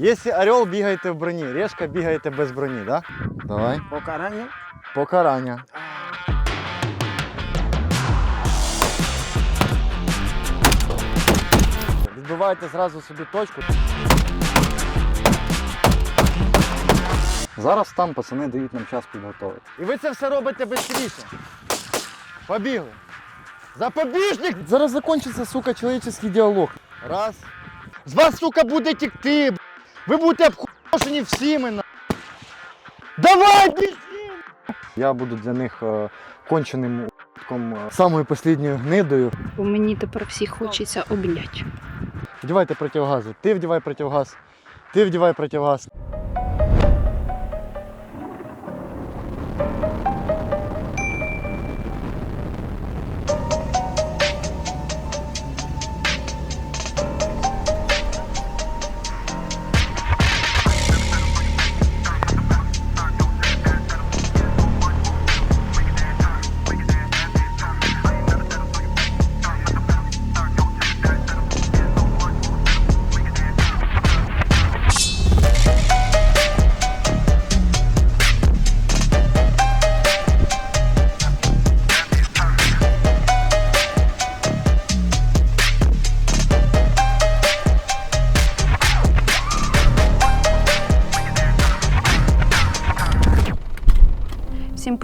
Якщо орел бігаєте в броні, решка бігаєте без броні, да? Давай. Покарання. Покарання. Відбивайте зразу собі точку. Зараз там пацани дають нам час підготовити. І ви це все робите швидше. Побігли. Запобіжник! Зараз закінчиться, сука, чоловічий діалог. Раз. З вас, сука, буде тікти. Ви будете обхошені всіми. на. Давай, біжи! Я буду для них е, конченим у**ком, е, самою послідньою гнидою. Бо мені тепер всіх хочеться обняти. Вдівайте противогази. Ти вдівай противогаз. Ти вдівай противогаз.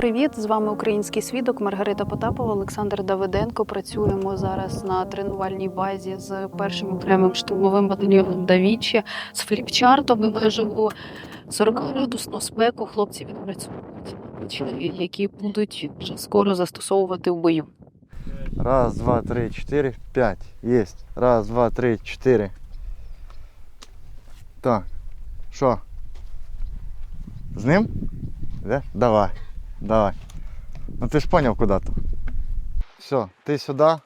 Привіт! З вами український свідок Маргарита Потапова, Олександр Давиденко. Працюємо зараз на тренувальній базі з першим окремим штурмовим батальйоном Давічі з фліпчартом. І ми живу 40 градусну спеку. Хлопці відпрацьовують, які будуть вже скоро застосовувати в бою. Раз, два, три, чотири, п'ять. Єсть. Раз, два, три, чотири. Так. Що? З ним? Да? Давай. Давай. Ну ти ж поняв куди то. Все, ти сюди.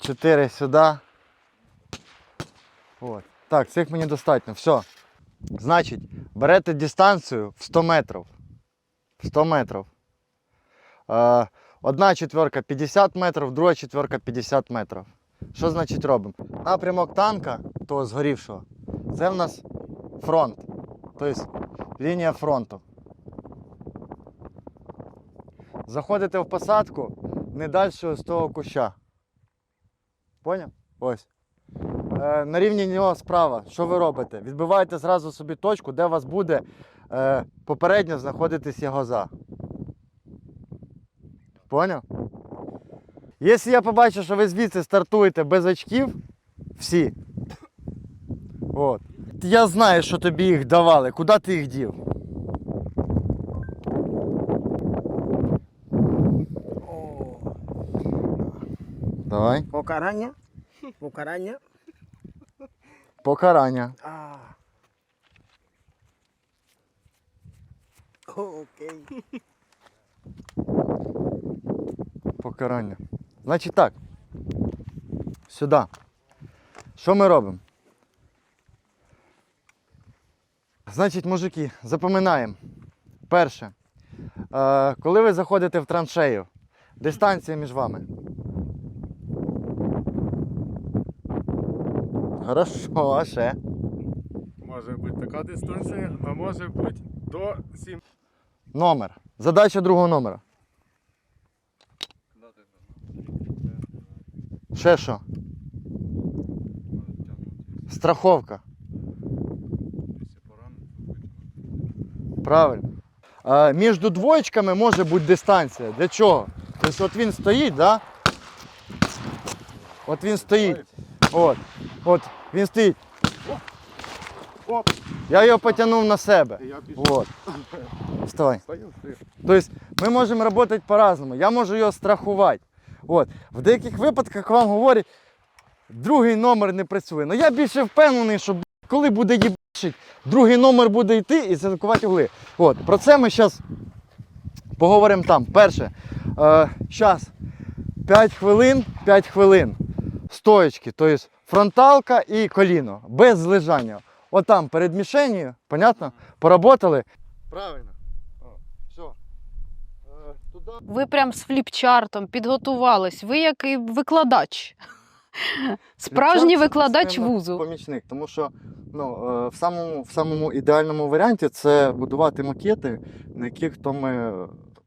Чотири сюди. От. Так, цих мені достатньо. Все. Значить, берете дистанцію в 100 метрів. В 100 метрів. Е, Одна четверка 50 метрів, друга четверка 50 метрів. Що значить робимо? Напрямок танка, того згорівшого, це в нас фронт. Тобто лінія фронту. Заходите в посадку не далі з того куща. Поняв? Ось. Е, на рівні нього справа. Що ви робите? Відбиваєте зразу собі точку, де у вас буде е, попередньо знаходитись його. Поняв? Якщо я побачу, що ви звідси стартуєте без очків, всі. От. Я знаю, що тобі їх давали. Куди ти їх дів? Давай. покарання. Покарання. Покарання. А. Окей. Покарання. Значить так. Сюди. Що ми робимо? Значить, мужики, запам'ятаємо. Перше. Е, коли ви заходите в траншею, дистанція між вами. Хорошо, а ще. Може бути така дистанція, а може бути до 7. Номер. Задача другого номера. Ще що? Страховка. Правильно. А, між двоєчками може бути дистанція. Для чого? Тобто от він стоїть, да? От він стоїть. От. От. Він стоїть. Оп. Я його потягнув на себе. От. Вставай. Тобто ми можемо працювати по-разному. Я можу його страхувати. От. В деяких випадках вам говорять, другий номер не працює. Ну я більше впевнений, що коли буде їбачить, другий номер буде йти і заткувати угли. От. Про це ми зараз поговоримо там. Перше, е, зараз 5 хвилин, 5 хвилин. Стоечки, тобто фронталка і коліно, без лежання. Отам перед мішенью, понятно? Поработали. Правильно. О, все. Е, туди. Ви прям з фліпчартом підготувались. Ви як і викладач. Справжній викладач вузу. Помічник, тому що ну, е, в самому, в самому ідеальному варіанті це будувати макети, на яких то ми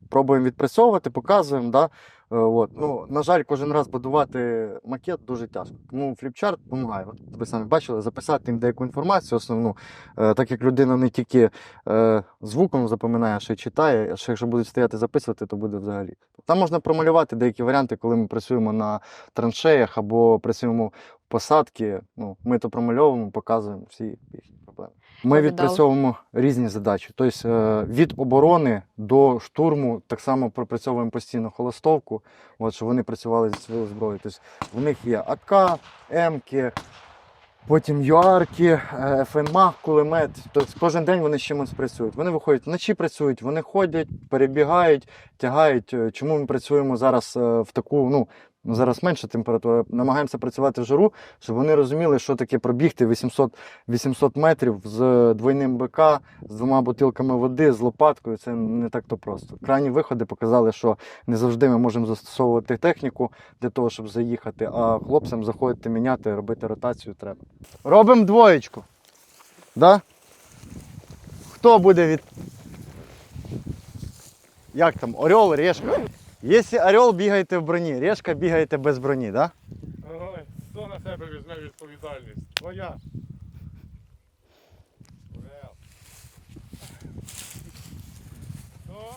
пробуємо відпрацьовувати, показуємо. Да? Е, От. Ну, на жаль, кожен раз будувати макет дуже тяжко. Тому фліпчарт допомагає. От, ви самі бачили, записати їм деяку інформацію основну, е, так як людина не тільки е, звуком запам'ятає, а ще й читає, а ще якщо будуть стояти записувати, то буде взагалі. Там можна промалювати деякі варіанти, коли ми працюємо на траншеях або працюємо в посадки. Ну, ми то промальовуємо, показуємо всі їхні проблеми. Ми відпрацьовуємо різні задачі. Тобто е, від оборони до штурму так само пропрацьовуємо постійно холостовку, от, щоб вони працювали зі своєю зброєю. Тобто в них є АК, М-ки, потім ЮАРки, е, ФНМА, кулемет. Тобто кожен день вони з чимось працюють. Вони виходять вночі працюють, вони ходять, перебігають, тягають. Е, Чому ми працюємо зараз в таку, ну, ну, зараз менша температура, намагаємося працювати в жару, щоб вони розуміли, що таке пробігти 800, 800 метрів з двойним БК, з двома бутилками води, з лопаткою. Це не так то просто. Крайні виходи показали, що не завжди ми можемо застосовувати техніку для того, щоб заїхати, а хлопцям заходити, міняти, робити ротацію треба. Робимо двоєчку. Да? Хто буде від. Як там? Орел, решка. Якщо орел, бігайте в броні, решка бігаєте без броні, да? Ой, хто на себе візьме відповідальність? Твоя. Хто?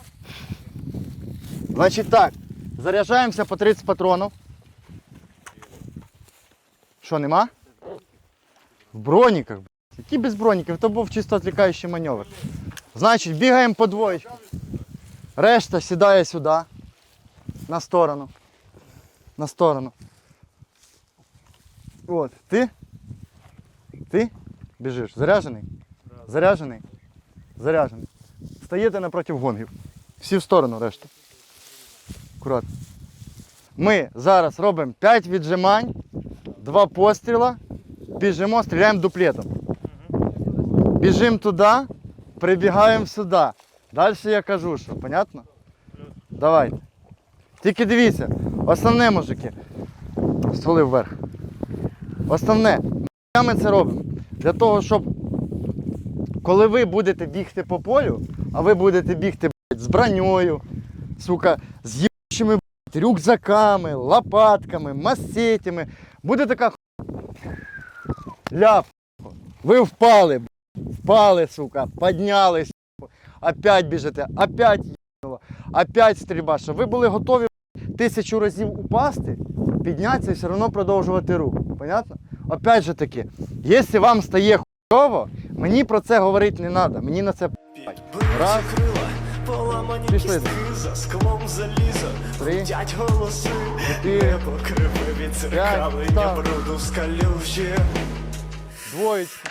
Значить так, заряджаємося по 30 патронів. Що, нема? В броніках. блядь. Які без броніків? То був чисто відлікаючий маневр. Значить, бігаємо по двоєчку. Решта сідає сюди. На сторону. На сторону. От, ти? Ти біжиш. Заряджений? Заряджений? Заряджений. Стаєте напроти гонгів. Всі в сторону решта. Аккуратно. Ми зараз робимо 5 віджимань, 2 постріла, біжимо, стріляємо дуплетом. Біжимо туди, прибігаємо сюди. Далі я кажу, що, понятно? Давайте. Тільки дивіться, основне, мужики. Стволи вверх. Основне, ми це робимо. Для того, щоб коли ви будете бігти по полю, а ви будете бігти блядь, з броньою, сука, з їбучими рюкзаками, лопатками, масетями. Буде така ляп. Ви впали, впали, сука, піднялись, опять біжите, опять їбнуло, опять стрільба. Щоб ви були готові тисячу разів упасти, піднятися і все одно продовжувати рух. Понятно? Опять же таки, якщо вам стає хуйово, мені про це говорити не треба. Мені на це Раз. Поламані Пішли. кістки за склом заліза. Гудять голоси. Небо криве від зеркалення П'ять. бруду в скалюжі двоєчка.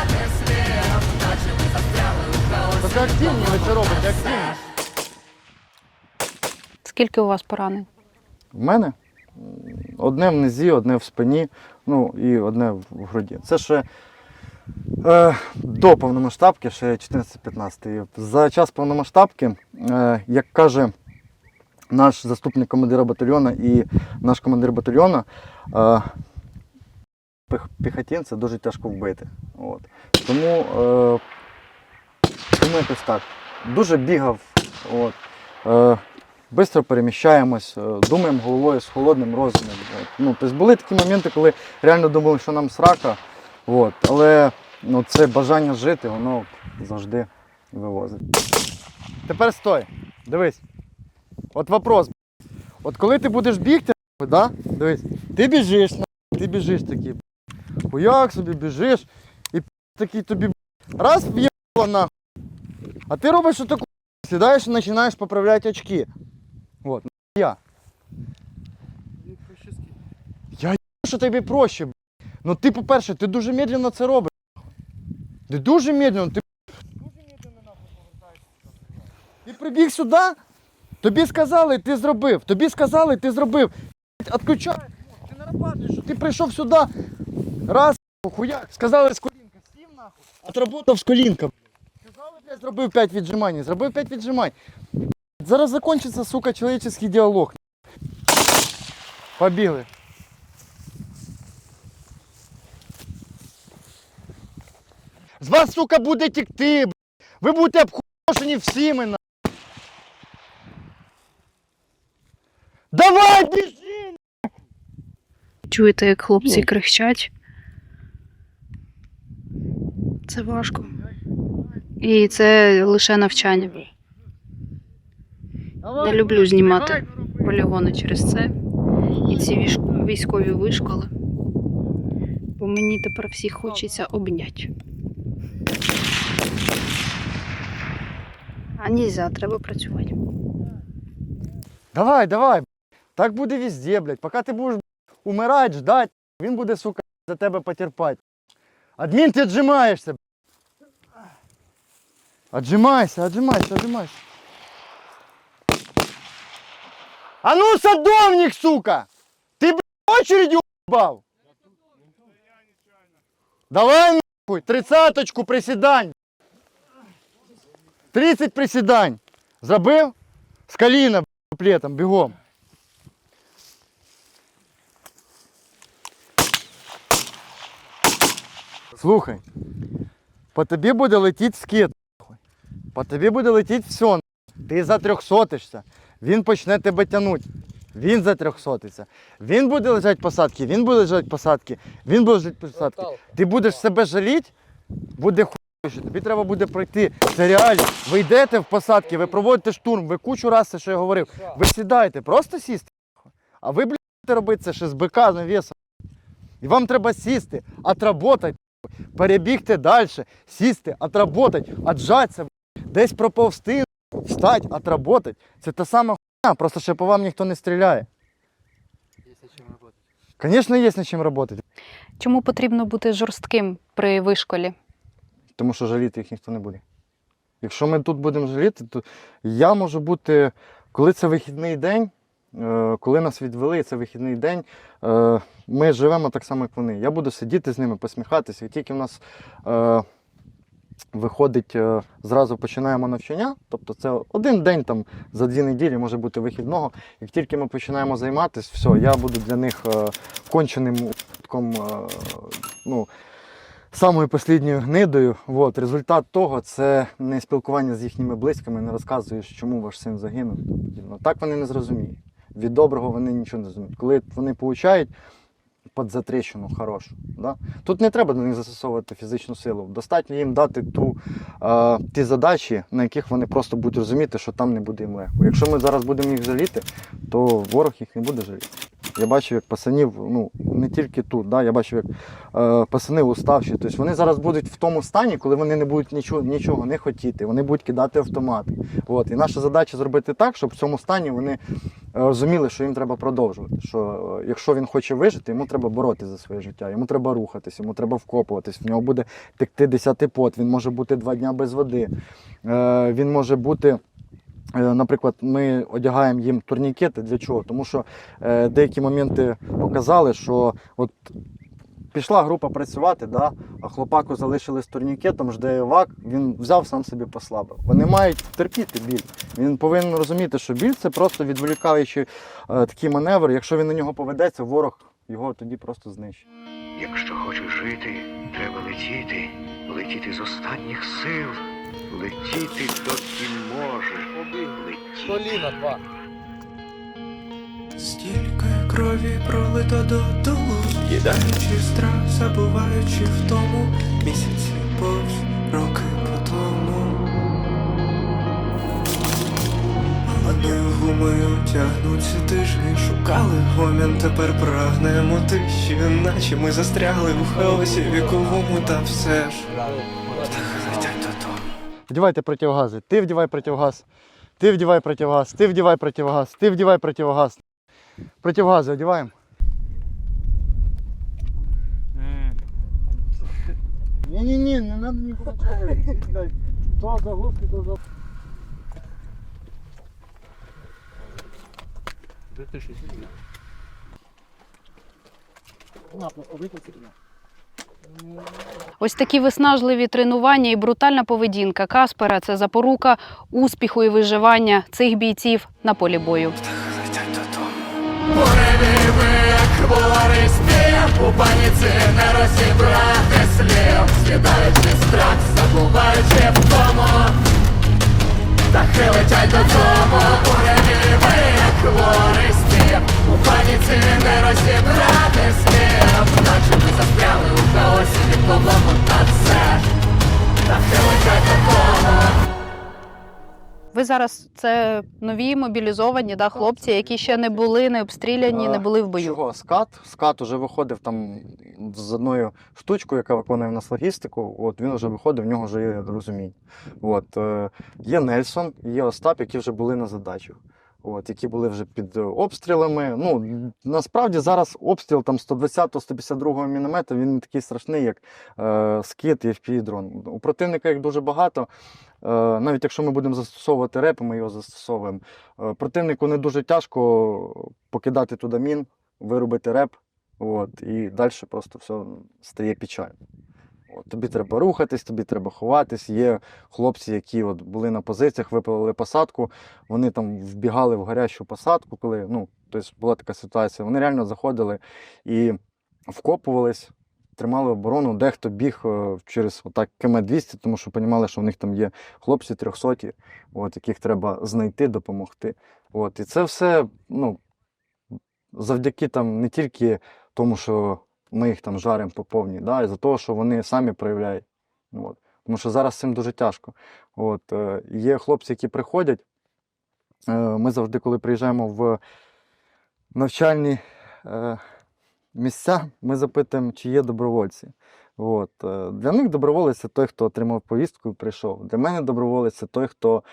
Так активні ви це робите, активні. Скільки у вас поранень? В мене одне в низі, одне в спині, ну і одне в груді. Це ще е, до повномасштабки, ще 14-15. За час повномасштабки, е, як каже наш заступник командира батальйону і наш командир батальйону, е, піх- піхотинця дуже тяжко вбити. От. Тому, е, тому якось так. Дуже бігав. От. Е, Бистро переміщаємось, е, думаємо головою з холодним розумом. Ну, тобто були такі моменти, коли реально думали, що нам срака, от. але ну, це бажання жити, воно завжди вивозить. Тепер стой, дивись. От вопрос. От коли ти будеш бігти, да? дивись, ти біжиш, ти біжиш такий, хуяк собі біжиш, і такий тобі раз в'їбало нахуй. А ти робиш отаку, сідаєш і починаєш поправляти очки. Вот, я. Я що тобі проще. б***. Ну ти, по-перше, ти дуже медленно це робиш. Ти дуже медленно, ти дуже медленно нахуй повертаєшся. Ти прибіг сюди, тобі сказали, ти зробив. Тобі сказали, ти зробив. Отключаєш, ти нарабатуєш, що ти прийшов сюди. Раз, хуяк, сказали з колінка, сів нахуй, отработав з колінка. Блядь, зробив 5 віджимань, зробив 5 віджимань. Зараз закінчиться, сука, чоловічий діалог. Побігли. З вас, сука, буде тікти. б***ь. Ви будете обхошені всі мене. Давай, біжи! Чуєте, як хлопці кричать? Це важко. І це лише навчання. Я люблю знімати полігони через це. І ці військові вишколи. Бо мені тепер всіх хочеться обняти. А нельзя, треба працювати. Давай, давай. Так буде везде, блядь. Поки ти будеш умирати, ждать, він буде, сука, за тебе потерпати. Адмін, ти отжимаєшся. Отжимайся, отжимайся, отжимайся. А ну, садовник, сука! Ти, блядь, очередь уебал? Давай, нахуй, тридцаточку присідань. 30 присідань. Зробив? З коліна, блядь, дуплетом, бігом. Слухай, по тобі буде летіти скид. По тобі буде летіти все. Ти затрьохсотишся. Він почне тебе тягнути. Він затрьохсотиться. Він буде лежати посадки, він буде лежати посадки, він буде лежати посадки. Ти будеш себе жаліти, буде хуй, що тобі треба буде пройти. Це реально. Ви йдете в посадки, ви проводите штурм, ви кучу раз це, що я говорив. Ви сідаєте, просто сісти. А ви, блядь, робити це ще з бика навісом. І вам треба сісти, отработати, перебігти далі, сісти, отработати, отжатися, блядь, десь проповзти, нахуй, встати, отработати. Це та сама хуйня, просто ще по вам ніхто не стріляє. Звісно, є над чим працювати. Чому потрібно бути жорстким при вишколі? тому що жаліти їх ніхто не буде. Якщо ми тут будемо жаліти, то я можу бути, коли це вихідний день, е, коли нас відвели, це вихідний день, е, ми живемо так само, як вони. Я буду сидіти з ними, посміхатися. І тільки в нас е, виходить, е, зразу починаємо навчання, тобто це один день там за дві неділі може бути вихідного. Як тільки ми починаємо займатися, все, я буду для них е, конченим ублюдком, е, ну, самою послідньою гнидою. От, результат того це не спілкування з їхніми близькими, не розказуєш, чому ваш син загинув. Так вони не зрозуміють. Від доброго вони нічого не зрозуміють. Коли вони получають під затрещину хорошу. Да? Тут не треба до них застосовувати фізичну силу. Достатньо їм дати ту, е, ті задачі, на яких вони просто будуть розуміти, що там не буде їм легко. Якщо ми зараз будемо їх жаліти, то ворог їх не буде жаліти. Я бачив, як пацанів, ну не тільки тут, да, я бачив, як е, пацани уставші. Тобто вони зараз будуть в тому стані, коли вони не будуть нічого, нічого не хотіти, вони будуть кидати автомати. От. І наша задача зробити так, щоб в цьому стані вони е, розуміли, що їм треба продовжувати. Що е, якщо він хоче вижити, йому треба боротися за своє життя, йому треба рухатись, йому треба вкопуватись, в нього буде текти десятий пот, він може бути два дня без води, е, він може бути. Е, Наприклад, ми одягаємо їм турнікети для чого? Тому що е, деякі моменти показали, що от пішла група працювати, да, а хлопаку залишили з турнікетом, жде евак, він взяв сам собі послабив. Вони мають терпіти біль. Він повинен розуміти, що біль це просто відволікаючий е, такий маневр. Якщо він на нього поведеться, ворог його тоді просто знищить. Якщо хочеш жити, треба летіти, летіти з останніх сил, летіти доки можеш. Летіти. Стільки крові пролито додолу, їдаючи страх, забуваючи в тому місяці повз роки по тому. Вони гумою тягнуться тижні, шукали гомін, тепер прагнемо тиші, наче ми застрягли в хаосі віковому, та все ж. Так летять додому. Вдівайте противогази. Ти вдівай противогаз. Ти вдівай противогаз. Ти вдівай противогаз. Ти вдівай противогаз. Противогази одіваємо. Ні-ні-ні, не треба нікуди чого. То заглушки, то за... На, просто. Ось такі виснажливі тренування і брутальна поведінка Каспера це запорука успіху і виживання цих бійців на полі бою. Летять додому. Ви зараз це нові мобілізовані да, хлопці, які ще не були не обстріляні, не були в бою. Чого? Скат. Скат уже виходив там з одною штучкою, яка виконує в нас логістику. От він вже виходив, в нього вже є розуміння. От, е, є Нельсон, є Остап, які вже були на задачах. От, які були вже під е, обстрілами. Ну, насправді зараз обстріл там 120-152 мм, він не такий страшний, як е, скид і FPV-дрон. У противника їх дуже багато. Е, навіть якщо ми будемо застосовувати реп, ми його застосовуємо. Е, Противнику не дуже тяжко покидати туди мін, виробити реп, от, і далі просто все стає печально. Тобі треба рухатись, тобі треба ховатись. Є хлопці, які от були на позиціях, випалили посадку, вони там вбігали в гарячу посадку, коли ну, тобто була така ситуація. Вони реально заходили і вкопувались, тримали оборону, дехто біг е, через отак км 200, тому що розуміли, що в них там є хлопці 300, от, яких треба знайти, допомогти. От, і це все ну, завдяки там не тільки тому, що ми їх там жаримо по повній, да, і за того, що вони самі проявляють. От. Тому що зараз цим дуже тяжко. От, е, є хлопці, які приходять. Е, ми завжди, коли приїжджаємо в навчальні е, місця, ми запитуємо, чи є добровольці. От. Для них доброволець це той, хто отримав повістку і прийшов. Для мене доброволець це той, хто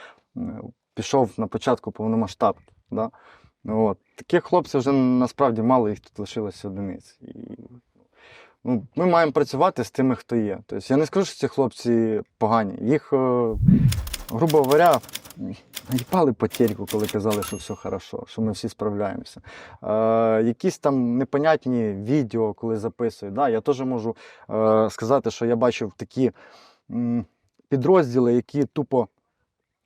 пішов на початку повномасштабки. Да? От. Таких хлопців вже насправді мало, їх тут лишилося одиниць. І, ну, ми маємо працювати з тими, хто є. Тобто я не скажу, що ці хлопці погані. Їх, е, грубо говоря, їпали потерьку, коли казали, що все хорошо, що ми всі справляємося. Е, якісь там непонятні відео, коли записують. Да, я теж можу е, сказати, що я бачив такі м, підрозділи, які тупо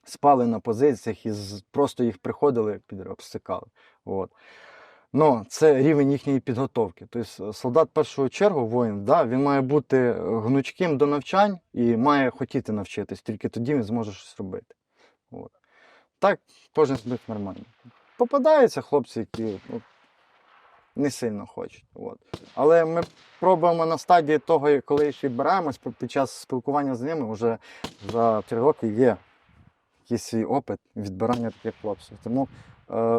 спали на позиціях і просто їх приходили, підри обсикали. От. Ну, це рівень їхньої підготовки. Тобто солдат першого чергу, воїн, да, він має бути гнучким до навчань і має хотіти навчитись, тільки тоді він зможе щось робити. От. Так, кожен з них нормально. Попадаються хлопці, які ну, не сильно хочуть. От. Але ми пробуємо на стадії того, коли їх відбираємось, під час спілкування з ними вже за три роки є якийсь свій опит відбирання таких хлопців. Тому е,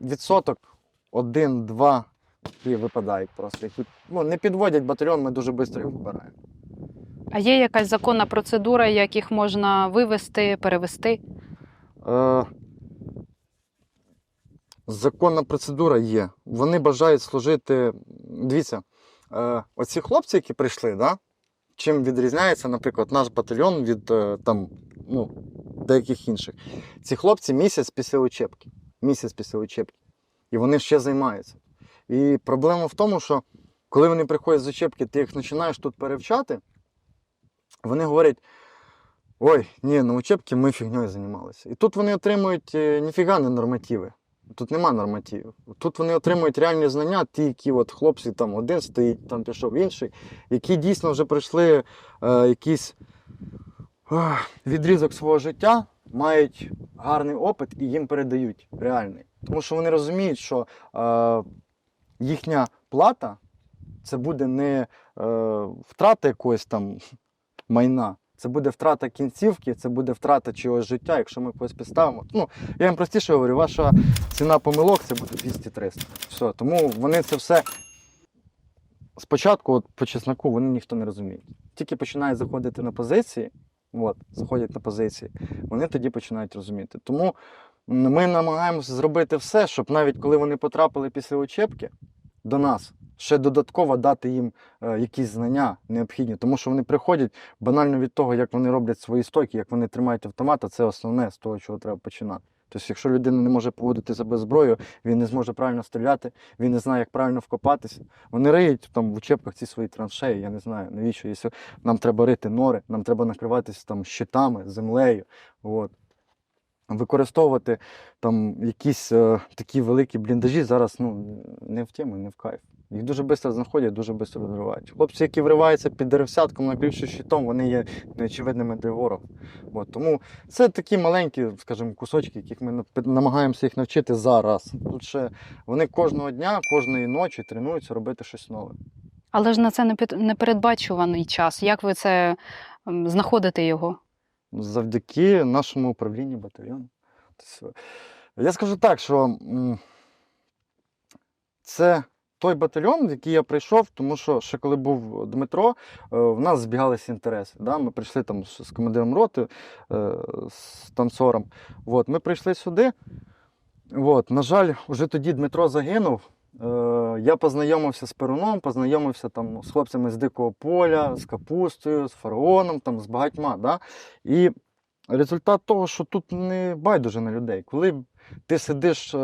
відсоток один-два і випадають просто. Ну, не підводять батальйон, ми дуже швидко їх вибираємо. А є якась законна процедура, як їх можна вивести, перевести? Е, законна процедура є. Вони бажають служити. Дивіться, е, оці хлопці, які прийшли, да? чим відрізняється, наприклад, наш батальйон від е, там, ну, деяких інших. Ці хлопці місяць після учебки. Місяць після учебки. І вони ще займаються. І проблема в тому, що коли вони приходять з учебки, ти їх починаєш тут перевчати, вони говорять. Ой, ні, на учебці ми фігньою займалися. І тут вони отримують е, ніфіга не нормативи. Тут нема нормативів. Тут вони отримують реальні знання, ті, які от хлопці там один стоїть, там пішов інший, які дійсно вже пройшли е, якийсь ах, відрізок свого життя, мають гарний опит і їм передають реальний. Тому що вони розуміють, що е, їхня плата це буде не е, втрата якоїсь там майна. Це буде втрата кінцівки, це буде втрата чогось життя, якщо ми когось підставимо. Ну, я їм простіше говорю, ваша ціна помилок це буде 200-300. Все. Тому вони це все спочатку, от, по чесноку, вони ніхто не розуміє. Тільки починають заходити на позиції, от, заходять на позиції, вони тоді починають розуміти. Тому ми намагаємося зробити все, щоб навіть коли вони потрапили після учебки до нас, ще додатково дати їм е, якісь знання необхідні, тому що вони приходять банально від того, як вони роблять свої стойки, як вони тримають автомат, а це основне з того, чого треба починати. Тобто, якщо людина не може поводити себе зброєю, він не зможе правильно стріляти, він не знає, як правильно вкопатися. Вони риють там в учебках ці свої траншеї. Я не знаю, навіщо якщо нам треба рити нори, нам треба накриватися там щитами, землею. От. Використовувати там якісь е, такі великі бліндажі зараз ну, не в тему, не в кайф. Їх дуже швидко знаходять, дуже швидко розривають. Хлопці, які вриваються під деревсятком, накривши щитом, вони є неочевидними для ворога. От, тому це такі маленькі, скажімо, кусочки, яких ми намагаємося їх навчити зараз. Тут ще вони кожного дня, кожної ночі тренуються робити щось нове. Але ж на це непередбачуваний час. Як ви це знаходите його? завдяки нашому управлінню батальйону. Тобто, Я скажу так, що це той батальйон, в який я прийшов, тому що ще коли був Дмитро, е, в нас збігалися інтереси. Да? Ми прийшли там з командиром роти, е, з танцором. От, ми прийшли сюди. От, на жаль, вже тоді Дмитро загинув. Е, Я познайомився з Перуном, познайомився там з хлопцями з Дикого поля, з Капустою, з Фараоном, там, з багатьма. Да? І результат того, що тут не байдуже на людей. Коли ти сидиш е,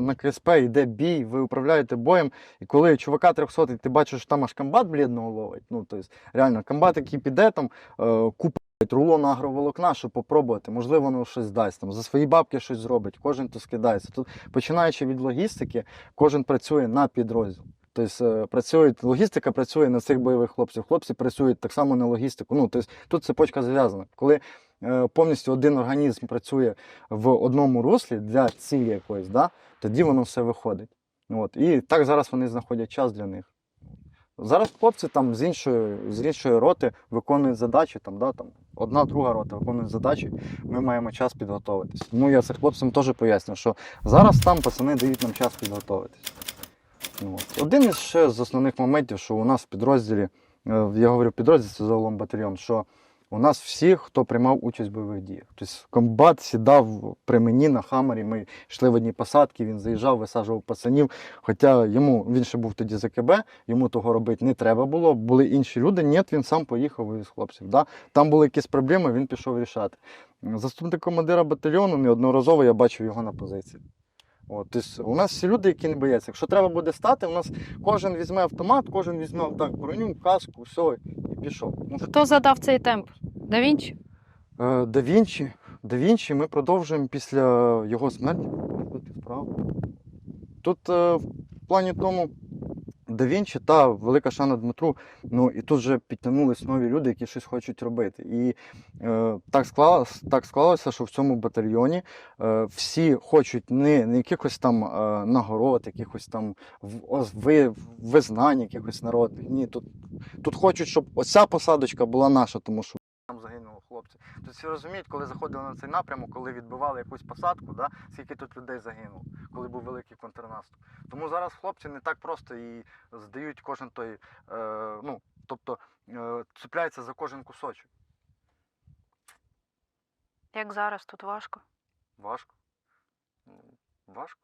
на КСП, йде бій, ви управляєте боєм, і коли чувака 300, ти бачиш, що там аж комбат блідного ловить. Ну, тобто, реально, комбат, який піде там, е, купить рулон агроволокна, щоб попробувати, можливо, воно щось дасть, там, за свої бабки щось зробить, кожен то скидається. Тут, починаючи від логістики, кожен працює на підрозділ. Тобто е, працюють, логістика працює на цих бойових хлопців. Хлопці працюють так само на логістику. Ну, тобто, тут цепочка зв'язана. Коли е, повністю один організм працює в одному руслі для цілі якоїсь, да, тоді воно все виходить. От. І так зараз вони знаходять час для них. Зараз хлопці там з іншої, з іншої роти виконують задачі, там, да, там, одна, друга рота виконують задачі, ми маємо час підготуватись. Тому я це хлопцям теж поясню, що зараз там пацани дають нам час підготуватись. Ну. Один із ще з основних моментів, що у нас в підрозділі, е, я говорю підрозділ, це загалом батальйон, що у нас всі, хто приймав участь в бойових діях. Тобто комбат сідав при мені на хамері, ми йшли в одній посадці, він заїжджав, висаджував пацанів. Хоча йому він ще був тоді за КБ, йому того робити не треба було. Були інші люди. Ні, він сам поїхав із хлопців. Да? Там були якісь проблеми, він пішов рішати. Заступник командира батальйону неодноразово я бачив його на позиції. От, тобто, у нас всі люди, які не бояться. Якщо треба буде стати, у нас кожен візьме автомат, кожен візьме так, броню, каску, все, і пішов. Ну, Хто задав цей темп? Да Вінчі? Е, Да Вінчі. Да Вінчі ми продовжуємо після його смерті. Тут е, в плані тому Да Вінчі та велика шана Дмитру. Ну і тут вже підтягнулись нові люди, які щось хочуть робити. І е, так, склалось, так склалося, що в цьому батальйоні е, всі хочуть не, не якихось там е, нагород, якихось там ви, визнань, якихось народних. Ні, тут, тут хочуть, щоб оця посадочка була наша, тому що хлопці. Тут всі розуміють, коли заходили на цей напрямок, коли відбивали якусь посадку, да, скільки тут людей загинуло, коли був великий контрнаступ. Тому зараз хлопці не так просто і здають кожен той, е, ну, тобто е, цепляються за кожен кусочок. Як зараз тут важко. Важко. Ну, Важко.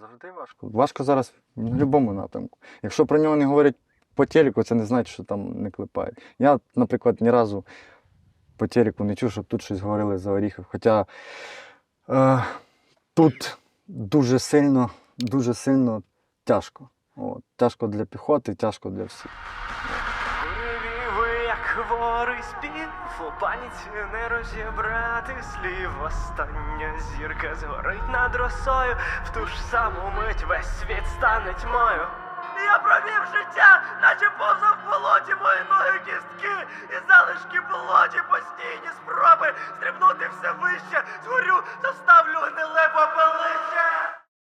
Завжди важко. Важко зараз в будь-якому напрямку. Якщо про нього не говорять по телеку, це не значить, що там не клепають. Я, наприклад, ні разу по телеку не чув, щоб тут щось говорили за Оріхів. Хоча е, тут дуже сильно, дуже сильно тяжко. От. Тяжко для піхоти, тяжко для всіх. Хворий спів, у паніці не розібрати слів. Остання зірка згорить над росою, в ту ж саму мить весь світ стане тьмою. Я провів життя, наче повзав в болоті мої ноги кістки, і залишки болоті постійні спроби стрибнути все вище, згорю, заставлю гниле попелище.